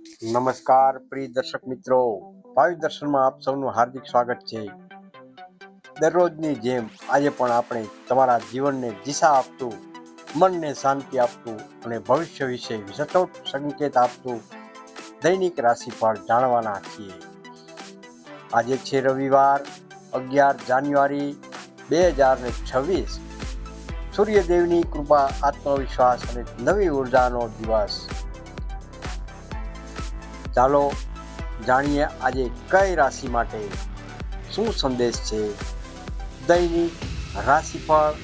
નમસ્કાર, પ્રિય દર્શક મિત્રો. ભાવિ દર્શનમાં આપ સૌનું હાર્દિક સ્વાગત છે. દરરોજની જેમ આજે પણ આપણે તમારા જીવનને દિશા આપતું, મનને શાંતિ આપતું અને ભવિષ્ય વિશે સચોટ સંકેત આપતું દૈનિક રાશિફળ જાણવાના છીએ. આજે છે રવિવાર, અગિયાર જાન્યુઆરી બે હજાર ને છવ્વીસ. સૂર્યદેવની કૃપા, આત્મવિશ્વાસ અને નવી ઉર્જાનો દિવસ. ચાલો જાણીએ આજે કઈ રાશિ માટે શું સંદેશ છે? દૈનિક રાશિફળ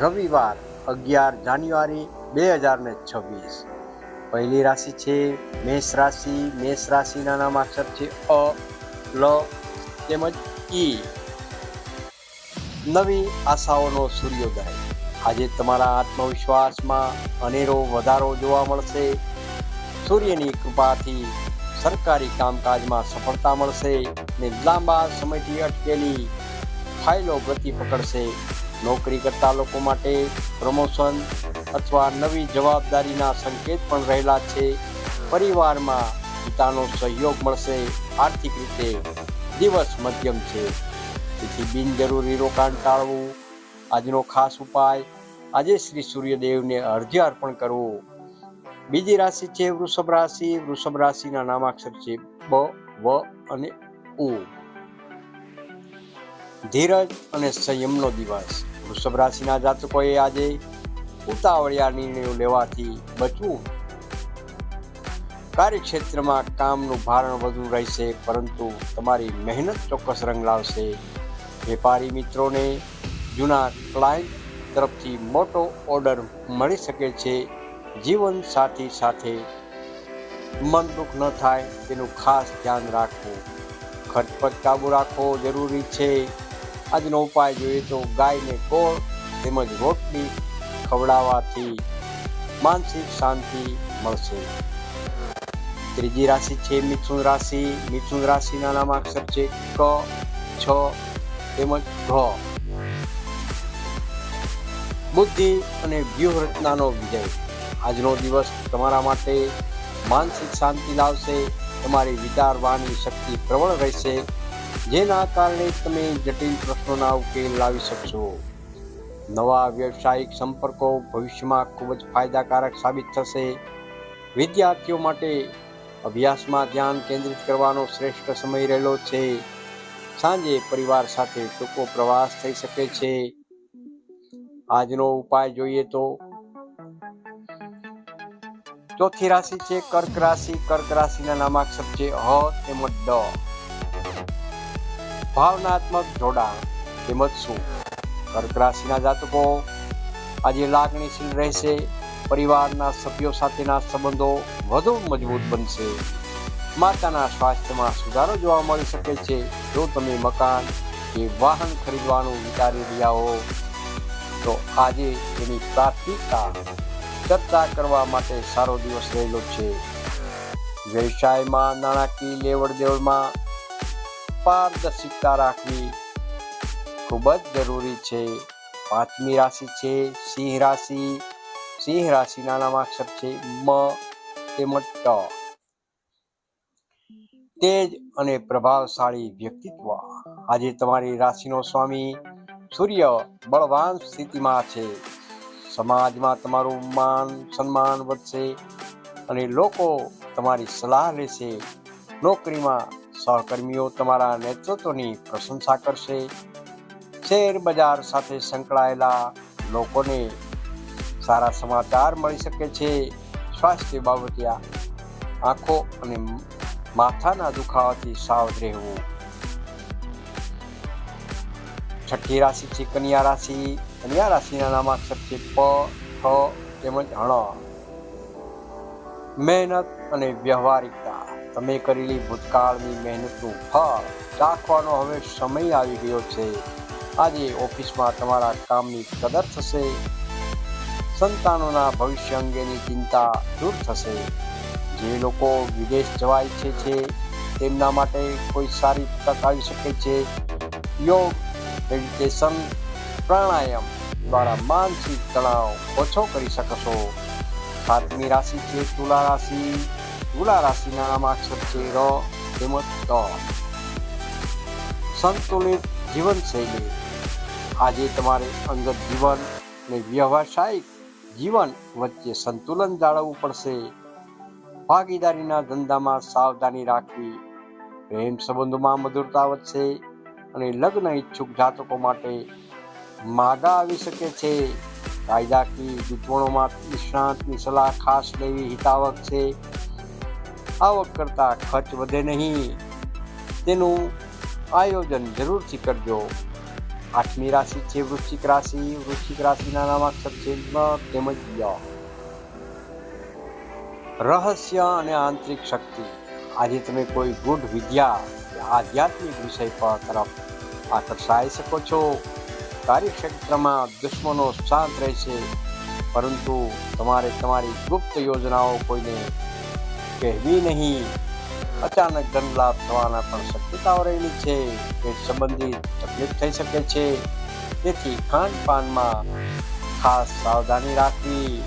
રવિવાર અગિયાર જાન્યુઆરી બે હજાર ને છવ્વીસ. પહેલી રાશિ છે મેષ રાશિ. મેષ રાશિના નામાક્ષર છે અ, લ, તેમજ ઈ. નવી આશાઓનો સૂર્યોદય. આજે તમારા આત્મવિશ્વાસમાં અનેરો વધારો જોવા મળશે. સૂર્યની કૃપાથી સરકારી કામકાજમાં સફળતા મળશે ને લાંબા સમયથી અટકેલી ફાઇલો ગતિ પકડશે. નોકરી કરતા લોકો માટે પ્રમોશન અથવા નવી જવાબદારીના સંકેત પણ રહેલા છે. પરિવારમાં પિતાનો સહયોગ મળશે. આર્થિક રીતે દિવસ મધ્યમ છે. તેથી બિનજરૂરી રોકાણ ટાળવું આજનો ખાસ ઉપાય. આજે શ્રી સૂર્યદેવને અર્ઘ્ય અર્પણ કરવું. બીજી રાશિ છે વૃષભ રાશિ. વૃષભ રાશિના નામાક્ષર છે બ, વ અને ઉ. ધીરજ અને સંયમનો દિવસ. વૃષભ રાશિના જાતકોએ આજે ઉતાવળિયા નિર્ણયો લેવાથી બચવું. કાર્યક્ષેત્રમાં કામનું ભારણ વધુ રહેશે, પરંતુ તમારી મહેનત ચોક્કસ રંગ લાવશે. વેપારી મિત્રોને જૂના ક્લાયન્ટ તરફથી મોટો ઓર્ડર મળી શકે છે. જીવન સાથી સાથે મન દુઃખ ન થાય તેનું ખાસ ધ્યાન રાખવું. ખર્ચ પર કાબુ રાખવો જરૂરી છે. આજનો ઉપાય જોઈએ તો ગાયને ગોળ તેમજ રોટલી ખવડાવવાથી માનસિક શાંતિ મળશે. ત્રીજી રાશિ છે મિથુન રાશિ. મિથુન રાશિના નામાક્ષર છે ક, છ તેમજ ઘ. બુદ્ધિ અને વ્યૂહરચનાનો વિજય. આજનો દિવસ તમારા માટે માનસિક શાંતિ લાવશે, તમારી વિચારવાની શક્તિ પ્રબળ રહેશે, જેના કારણે તમે જટિલ પ્રશ્નોના ઉકેલ લાવી શકશો. નવા વ્યવસાયિક સંપર્કો ભવિષ્યમાં ખૂબ જ ફાયદાકારક સાબિત થશે. વિદ્યાર્થીઓ માટે અભ્યાસમાં ધ્યાન કેન્દ્રિત કરવાનો શ્રેષ્ઠ સમય રહેલો છે. સાંજે પરિવાર સાથે ટૂંકો પ્રવાસ થઈ શકે છે. આજનો ઉપાય જોઈએ તો ચોથી રાશિ છે, કર્ક રાશિ. કર્ક રાશિના નામાક્ષર છે હ તેમજ ડ. ભાવનાત્મક જોડાણ તેમજ શું? કર્ક રાશિના જાતકો, આજે લાગણીશીલ રહેશે. પરિવારના સભ્યો સાથેના સંબંધો વધુ મજબૂત બનશે. માતાના સ્વાસ્થ્યમાં સુધારો જોવા મળી શકે છે. જો તમે મકાન કે વાહન ખરીદવાનું વિચારી રહ્યા હો, તો આજે તેની પ્રાથમિકતા ચર્ચા કરવા માટે સારો દિવસ રહેલો છે. વ્યવસાયમાં નાણાકીય લેવડ દેવડમાં પારદર્શિકતા રાખવી ખૂબ જ જરૂરી છે. પાંચમી રાશિ છે સિંહ રાશિ. સિંહ રાશિના નામાક્ષર છે મ તેમજ ટ. તેજ અને પ્રભાવશાળી વ્યક્તિત્વ. આજે તમારી રાશિનો સ્વામી સૂર્ય બળવાન સ્થિતિમાં છે. સમાજમાં તમારું માન, સન્માન વધશે અને લોકો તમારી સલાહ લેશે. નોકરીમાં સહકર્મીઓ તમારા નેતૃત્વની પ્રશંસા કરશે. શેર બજાર સાથે સંકળાયેલા લોકોને સારા સમાચાર મળી શકે છે. સ્વાસ્થ્ય બાબતે આંખો અને માથાના દુખાવાથી સાવધ રહેવું. છઠ્ઠી રાશિ છે કન્યા રાશિ કન્યા રાશિના નામાક્ષર છે પ ઠ તેમજ હણ મહેનત અને વ્યવહારિકતા. તમે કરેલી ભૂતકાળની મહેનતનું ફળ ચાખવાનો હવે સમય આવી ગયો છે. આજે ઓફિસમાં તમારા કામની કદર થશે. સંતાનોના ભવિષ્ય અંગેની ચિંતા દૂર થશે. જે લોકો વિદેશ જવા ઈચ્છે છે, તેમના માટે કોઈ સારી તક આવી શકે છે. યોગ મેડિટેશન પ્રાણાયામ દ્વારા માનસિક તણાવ ઓછો કરી શકશો. સાતમી રાશિ છે તુલા રાશિ. તુલા રાશિના નામાક્ષર છે ર તેમજ ત સંતુલિત જીવનશૈલી. આજે તમારે અંગત જીવન અને વ્યવસાયિક જીવન વચ્ચે સંતુલન જાળવવું પડશે. ભાગીદારીના ધંધામાં સાવધાની રાખવી. પ્રેમ સંબંધોમાં મધુરતા વધશે. અને લગ્ન ઈચ્છુક જાતકો માટે માગા આવી શકે છે. કાયદાકીય ગૂંચવણોમાં નિષ્ણાંતની સલાહ ખાસ લેવી હિતાવક છે. આવક કરતાં ખર્ચ વધે નહીં. તેનું આયોજન જરૂરથી કરજો. આઠમી રાશિ છે વૃશ્ચિક રાશિ. વૃશ્ચિક રાશિના નામાક્ષર છે તેમજ રહસ્ય અને આંતરિક શક્તિ. આજે તમે કોઈ ગુઢ વિદ્યા આધ્યાત્મિક વિષય પર તરફ આકર્ષાઈ શકો છો. કાર્યક્ષેત્રમાં દુશ્મનો શાંત રહેશે પરંતુ તમારે તમારી ગુપ્ત યોજનાઓ કોઈને કહેવી નહીં. અચાનક ધન લાભ થવાના પણ શક્યતાઓ રહેલી છે. પેટ સંબંધિત તકલીફ થઈ શકે છે. તેથી ખાનપાનમાં ખાસ સાવધાની રાખવી.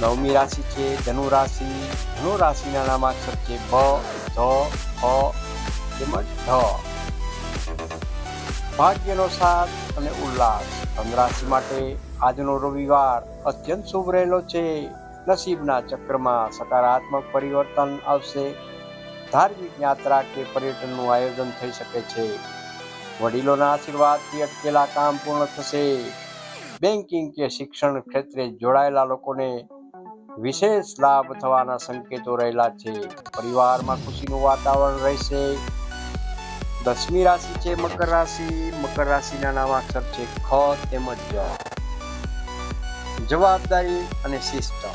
નવમી રાશિ છે ધનુ રાશિ ધનુ રાશિના નામાક્ષર છે ભ ધ હ તેમજ ઢ. ભાગ્યનો સાથ અને ઉલ્લાસ ધનરાશિ માટે આજનો રવિવાર અત્યંત શુભ રહેલો છે. નસીબના ચક્રમાં સકારાત્મક પરિવર્તન આવશે. ધાર્મિક યાત્રા કે પર્યટનનું આયોજન થઈ શકે છે. વડીલોના આશીર્વાદથી અટકેલા કામ પૂર્ણ થશે. બેન્કિંગ કે શિક્ષણ ક્ષેત્રે જોડાયેલા લોકોને વિશેષ લાભ થવાના સંકેતો રહેલા છે. પરિવારમાં ખુશીનું વાતાવરણ રહેશે. દસમી રાશિ છે મકર રાશિ. મકર રાશિના નામાક્ષર છે ખ તેમજ જવાબદારી અને શિસ્ત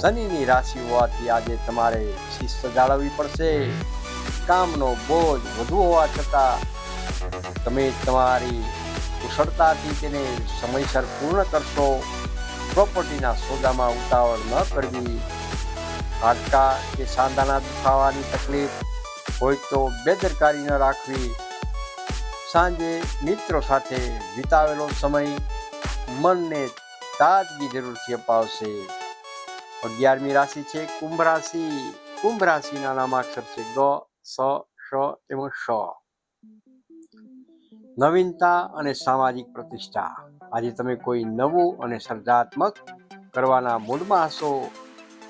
શનિની રાશિ હોવાથી આજે તમારે શિસ્ત જાળવવી પડશે. કામનો બોજ વધુ હોવા છતાં તમે તમારી કુશળતાથી તેને સમયસર પૂર્ણ કરશો. પ્રોપર્ટીના સોદામાં ઉતાવળ ન કરવી. હાડકા કે સાંધાના દુખાવાની તકલીફ હોય તો બેદરકારી ન રાખવી. સાંજે મિત્રો સાથે વિતાવેલો સમય મનને તાજગી જરૂરથી અપાવશે. અગિયારમી રાશિ છે કુંભ રાશિ. કુંભ રાશિના નામાક્ષર છે ગ, સ શ તેમજ શ નવીનતા અને સામાજિક પ્રતિષ્ઠા. આજે તમે કોઈ નવું અને સર્જાત્મક કરવાના મૂડમાં હશો.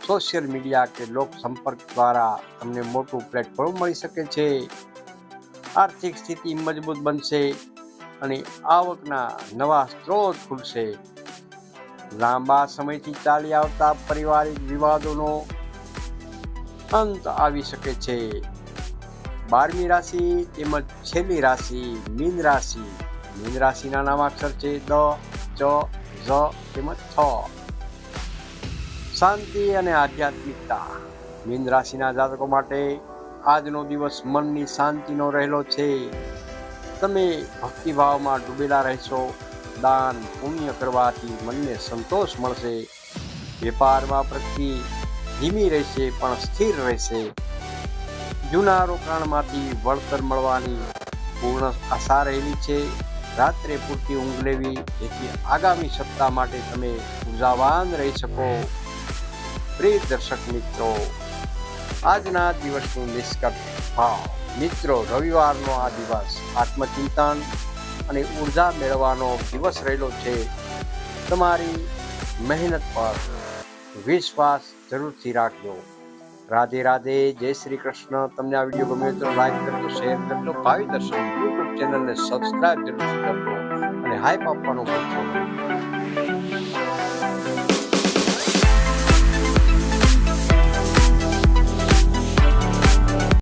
સોશિયલ મીડિયા કે લોક સંપર્ક દ્વારા તમને મોટું પ્લેટફોર્મ મળી શકે છે. આર્થિક સ્થિતિ મજબૂત બનશે અને આવકના નવા સ્ત્રોત ખુલશે. લાંબા સમયથી ચાલી આવતા પારિવારિક વિવાદોનો અંત આવી શકે છે. બારમી રાશિ તેમજ છેલ્લી રાશિ મીન રાશિ. મીન રાશિના નામાક્ષર છે દ, ચ, ઝ તેમજ થ. શાંતિ અને આધ્યાત્મિકતા. મીન રાશિના જાતકો માટે આજનો દિવસ મનની શાંતિનો રહેલો છે. તમે ભક્તિભાવમાં ડૂબેલા રહેશો. દાન પુણ્ય કરવાથી મનને સંતોષ મળશે. વેપારમાં પ્રગતિ ધીમી રહેશે પણ સ્થિર રહેશે. જૂના રોકાણમાંથી વળતર મળવાની પૂર્ણ આશા રહેલી છે. રાત્રે પૂરતી ઊંઘ લેવી, જેથી આગામી સપ્તાહ માટે તમે ઉર્જાવાન રહી શકો. પ્રિય દર્શક મિત્રો આજના દિવસનું નિષ્કર્ષ ભાવ. મિત્રો, રવિવારનો આ દિવસ આત્મચિંતન અને ઊર્જા મેળવવાનો દિવસ રહેલો છે. તમારી મહેનત પર વિશ્વાસ જરૂરથી રાખજો. રાધે રાધે, જય શ્રી કૃષ્ણ. તમને આ વીડિયો ગમે તો લાઈક કરજો શેર કરજો, ભાવિ દર્શન યુટ્યુબ ચેનલને સબસ્ક્રાઈબ જરૂરથી કરજો અને હાઈપ આપવાનું નહીં.